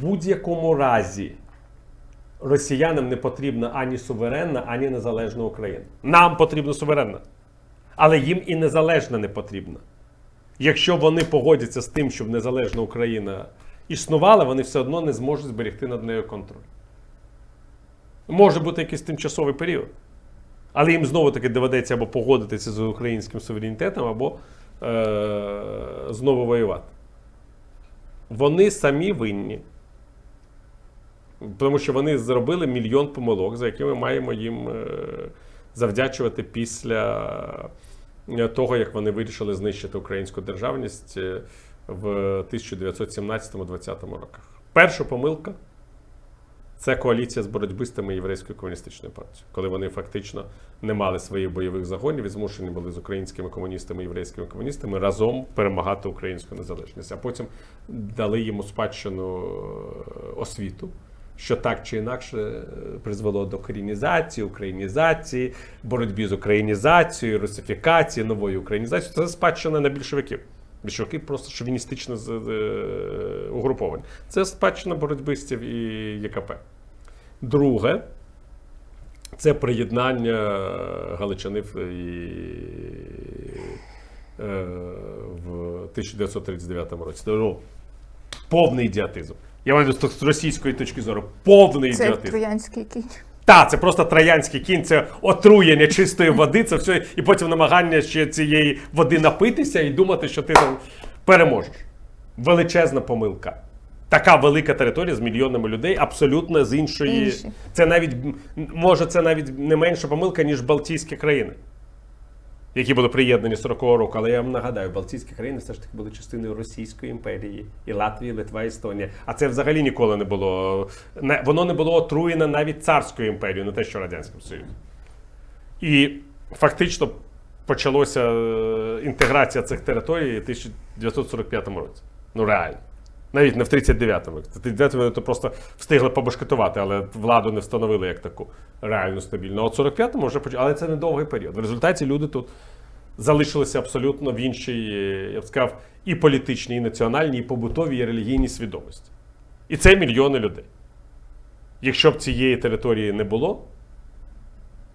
будь-якому разі росіянам не потрібна ані суверенна, ані незалежна Україна. Нам потрібна суверенна. Але їм і незалежна не потрібна. Якщо вони погодяться з тим, щоб незалежна Україна існувала, вони все одно не зможуть зберегти над нею контроль. Може бути якийсь тимчасовий період. Але їм знову таки доведеться або погодитися з українським суверенітетом, або е- знову воювати. Вони самі винні. Тому що вони зробили мільйон помилок, за які ми маємо їм е, завдячувати після е, того, як вони вирішили знищити українську державність е, в 1917-20 роках. Перша помилка це коаліція з боротьбистами Єврейської комуністичної партії, коли вони фактично не мали своїх бойових загонів і змушені були з українськими комуністами єврейськими комуністами разом перемагати українську незалежність. А потім дали йому спадщину е, освіту, що так чи інакше е, призвело до корінізації, українізації, боротьбі з українізацією, русифікації, нової українізації. Це спадщина на більшовиків. Більшовики просто шовіністичне з- е, угруповання. Це спадщина боротьбистів і ЄКП. Друге, це приєднання Галичини е, в 1939 році. Повний ідіотизм. Я маю з російської точки зору. Повний Це ідіотизм. троянський кінь. Так, це просто троянський кінь, це отруєння чистої води, це все, і потім намагання ще цієї води напитися і думати, що ти там переможеш. Величезна помилка. Така велика територія з мільйонами людей, абсолютно з іншої. Інші. Це навіть може це навіть не менша помилка, ніж Балтійські країни, які були приєднані 40-го року. Але я вам нагадаю, Балтійські країни все ж таки були частиною Російської імперії, і Латвія, Литва, Естонія. А це взагалі ніколи не було. Воно не було отруєно навіть царською імперією, не те, що Радянським Союзом. І фактично почалася е, інтеграція цих територій у 1945 році. Ну реально. Навіть не в 39-му. В 39-му то просто встигли побашкетувати, але владу не встановили як таку реальну стабільну. От 45-му вже почали. Але це не довгий період. В результаті люди тут залишилися абсолютно в іншій, я б сказав, і політичній, і національній, і побутовій, і релігійній свідомості. І це мільйони людей. Якщо б цієї території не було,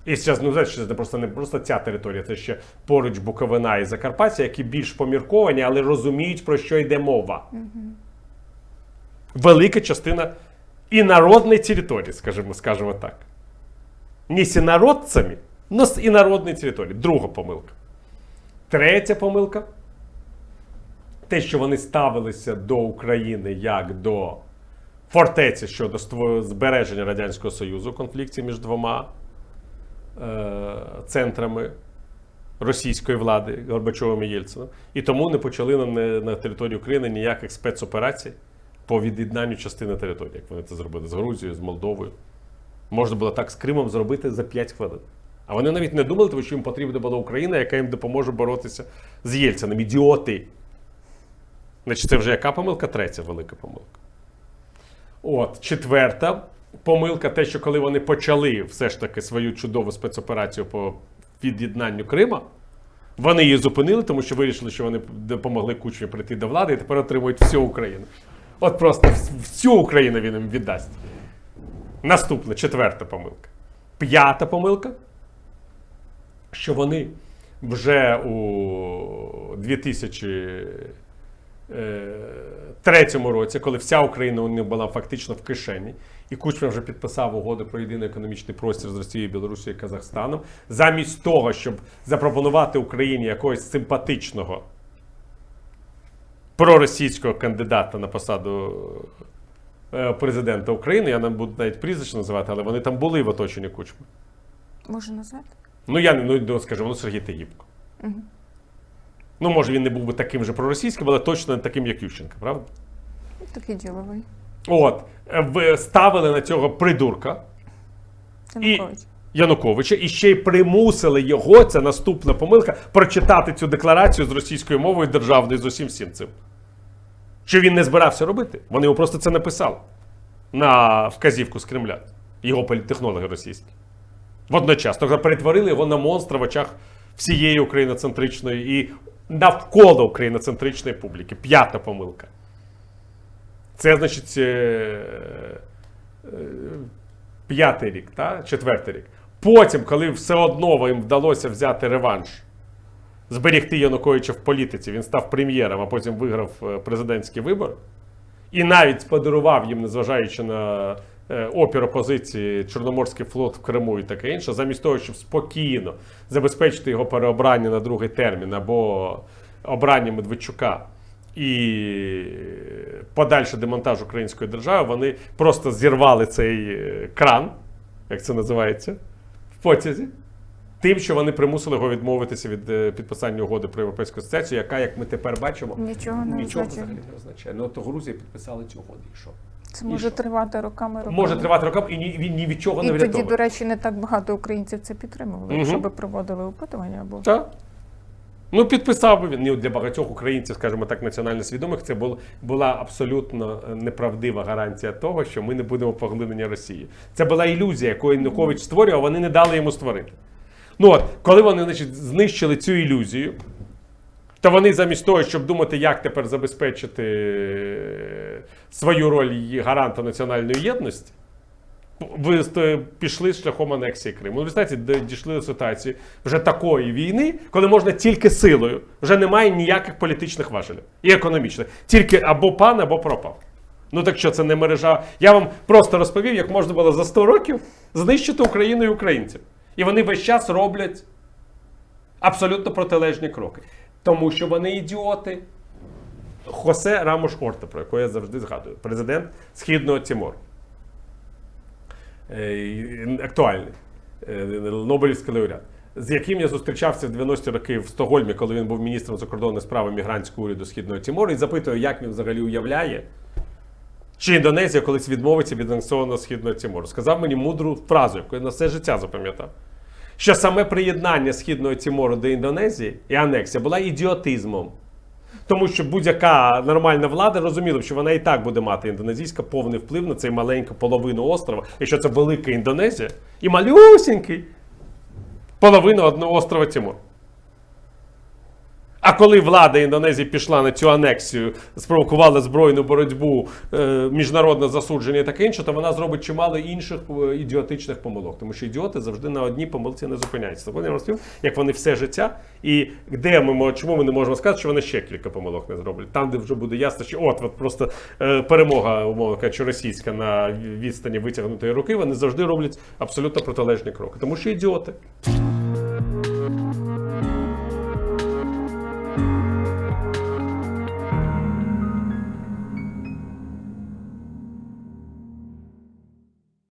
і зараз, ну знаєш, це просто не просто ця територія, це ще поруч Буковина і Закарпаття, які більш помірковані, але розуміють, про що йде мова. Велика частина і народної території, скажімо, скажімо так. Не сінародцями, но з інородної території. Друга помилка. Третя помилка. Те, що вони ставилися до України як до фортеці щодо збереження Радянського Союзу конфлікті між двома е, центрами російської влади Горбачовим і Єльцином. І тому не почали на, на території України ніяких спецоперацій по від'єднанню частини території, як вони це зробили з Грузією, з Молдовою. Можна було так з Кримом зробити за 5 хвилин. А вони навіть не думали, тому що їм потрібна була Україна, яка їм допоможе боротися з Єльциним. Ідіоти. Значить, це вже яка помилка? Третя велика помилка. От, четверта помилка, те, що коли вони почали все ж таки свою чудову спецоперацію по від'єднанню Крима, вони її зупинили, тому що вирішили, що вони допомогли Кучмі прийти до влади і тепер отримують всю Україну. От просто всю Україну він їм віддасть. Наступна, четверта помилка. П'ята помилка, що вони вже у 2003 році, коли вся Україна у них була фактично в кишені, і Кучма вже підписав угоду про єдиний економічний простір з Росією, Білорусією і Казахстаном, замість того, щоб запропонувати Україні якогось симпатичного проросійського кандидата на посаду е, президента України, я не буду навіть прізвище називати, але вони там були в оточенні Кучми. Можу назвати? Ну, я не ну, скажімо, ну Сергій Таїбко. Ну, може, він не був би таким же проросійським, але точно не таким, як Ющенко, правда? Ну, Такий діловий. От, е, ви ставили на цього придурка Янукович. Януковича і ще й примусили його, це наступна помилка, прочитати цю декларацію з російською мовою державною з усім всім цим. Що він не збирався робити. Вони йому просто це написали на вказівку з Кремля. Його політтехнологи російські. Водночас. Тобто перетворили його на монстра в очах всієї україноцентричної і навколо україноцентричної публіки. П'ята помилка. Це значить е, е, п'ятий рік, та? четвертий рік. Потім, коли все одно їм вдалося взяти реванш, зберегти Януковича в політиці, він став прем'єром, а потім виграв е, президентські вибори. І навіть подарував їм, незважаючи на е, опір опозиції, Чорноморський флот в Криму і таке інше, замість того, щоб спокійно забезпечити його переобрання на другий термін або обрання Медведчука і подальший демонтаж української держави, вони просто зірвали цей е, кран, як це називається, в потязі. Тим, що вони примусили його відмовитися від е, підписання угоди про європейську асоціацію, яка, як ми тепер бачимо, Нічого не нічого означає. взагалі не означає. Ну, то Грузія підписала цю угоду. І що? Це може тривати роками роками. Може тривати роками, і ні, він ні від чого І не тоді, до речі, не так багато українців це підтримували, Мгм. якщо би проводили опитування або Так. Ну, підписав би він. Для багатьох українців, скажімо так, національно свідомих, це бул- була абсолютно е, неправдива гарантія того, що ми не будемо поглинені Росії. Це була ілюзія, яку Янукович створював, вони не дали йому створити. Ну от, коли вони значить, знищили цю ілюзію, то вони замість того, щоб думати, як тепер забезпечити е, свою роль гаранта національної єдності, ви пішли шляхом анексії Криму. Ну, Ви знаєте, дійшли до ситуації вже такої війни, коли можна тільки силою, вже немає ніяких політичних важелів і економічних. Тільки або пан, або пропав. Ну так що це не мережа. Я вам просто розповів, як можна було за 100 років знищити Україну і українців. І вони весь час роблять абсолютно протилежні кроки. Тому що вони ідіоти. Хосе Рамош Орта, про якого я завжди згадую, президент Східного Тімору. Е, актуальний е, Нобелівський лауреат, з яким я зустрічався в 90-ті роки в Стокгольмі, коли він був міністром закордонних справ мігрантського уряду Східного Тімору, і запитую, як він взагалі уявляє, чи Індонезія колись відмовиться від анексованого Східного Тімору. Сказав мені мудру фразу, яку я на все життя запам'ятав. Що саме приєднання Східного Тімору до Індонезії і анексія була ідіотизмом. Тому що будь-яка нормальна влада розуміла, що вона і так буде мати індонезійська повний вплив на цей маленьку половину острова, якщо це велика Індонезія, і малюсінький половину одного острова Тимор. А коли влада Індонезії пішла на цю анексію, спровокувала збройну боротьбу, е, міжнародне засудження і таке інше, то вона зробить чимало інших е, ідіотичних помилок. Тому що ідіоти завжди на одній помилці не зупиняються. Вони розповів, як вони все життя, і де ми чому ми не можемо сказати, що вони ще кілька помилок не зроблять. Там, де вже буде ясно, що от, от просто е, перемога, умовно кажучи, російська на відстані витягнутої руки, вони завжди роблять абсолютно протилежні кроки. Тому що ідіоти.